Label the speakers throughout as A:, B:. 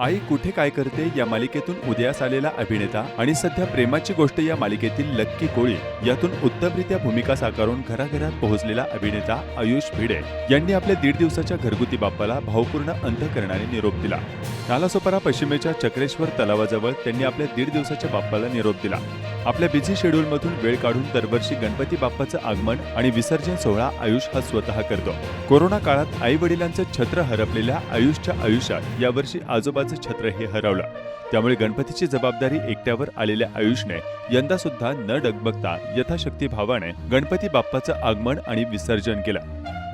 A: आई कुठे काय करते या मालिकेतून उदयास आलेला अभिनेता आणि सध्या प्रेमाची गोष्ट या मालिकेतील लक्की कोळी यातून उत्तमरित्या भूमिका साकारून घराघरात पोहोचलेला अभिनेता आयुष भिडे यांनी आपल्या दीड दिवसाच्या घरगुती बाप्पाला भावपूर्ण अंतकरणाने निरोप दिला. नालासोपारा पश्चिमेच्या चक्रेश्वर तलावाजवळ त्यांनी आपल्या दीड दिवसाच्या बाप्पाला निरोप दिला. आपल्या बिझी शेड्यूलमधून वेळ काढून दरवर्षी गणपती बाप्पाचं आगमन आणि विसर्जन सोहळा आयुष हा स्वतः करतो. कोरोना काळात आई वडिलांचं छत्र हरपलेल्या आयुषच्या आयुष्यात यावर्षी आजोबाचं गणपतीचं छत्रही हरवलं. त्यामुळे गणपतीची जबाबदारी एकट्यावर आलेल्या आयुषने यंदा सुद्धा न डगबगता यथाशक्ती भावाने गणपती बाप्पाचं आगमन आणि विसर्जन केलं.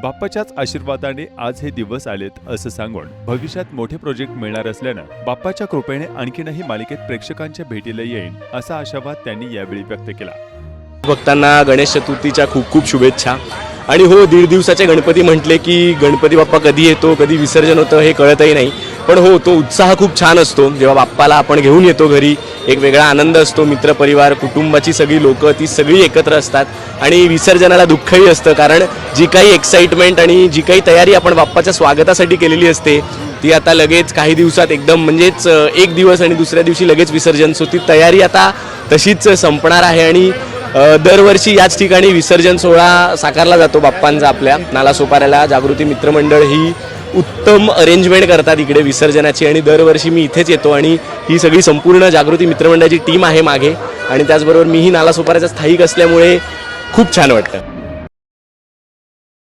A: बाप्पाच्याच आशीर्वादाने आज हे दिवस आलेत असं सांगून भविष्यात मोठे प्रोजेक्ट मिळणार असल्यानं बाप्पाच्या कृपेने आणखीनही मालिकेत प्रेक्षकांच्या भेटीला येईल असा आशावाद त्यांनी यावेळी व्यक्त केला.
B: भक्तांना गणेश चतुर्थीच्या खूप खूप शुभेच्छा. आणि हो दीड दिवसाचे गणपती म्हटले की गणपती बाप्पा कधी येतो कधी विसर्जन होतं हे कळतही नाही. पण हो तो उत्साह खूप छान असतो. जेव्हा बाप्पाला आपण घेऊन येतो घरी एक वेगळा आनंद असतो मित्रपरिवार कुटुंबाची सगळी लोकं ती सगळी एकत्र असतात. आणि विसर्जनाला दुःखही असतं कारण जी काही एक्साइटमेंट आणि जी काही तयारी आपण बाप्पाच्या स्वागतासाठी केलेली असते ती आता लगेच काही दिवसात एकदम म्हणजेच एक दिवस आणि दुसऱ्या दिवशी लगेच विसर्जन. सो ती तयारी आता तशीच संपणार आहे आणि दरवर्षी याच ठिकाणी विसर्जन सोहळा साकारला जातो बाप्पांचा आपल्या. नालासोपाऱ्याला जागृती मित्रमंडळ ही उत्तम अरेंजमेंट करतात इकडे विसर्जनाची आणि दरवर्षी मी इथेच येतो आणि ही सगळी संपूर्ण जागृती मित्रमंडळाची टीम आहे मागे. आणि त्याचबरोबर मीही नालासोपाऱ्याचा स्थायिक असल्यामुळे खूप छान वाटतं.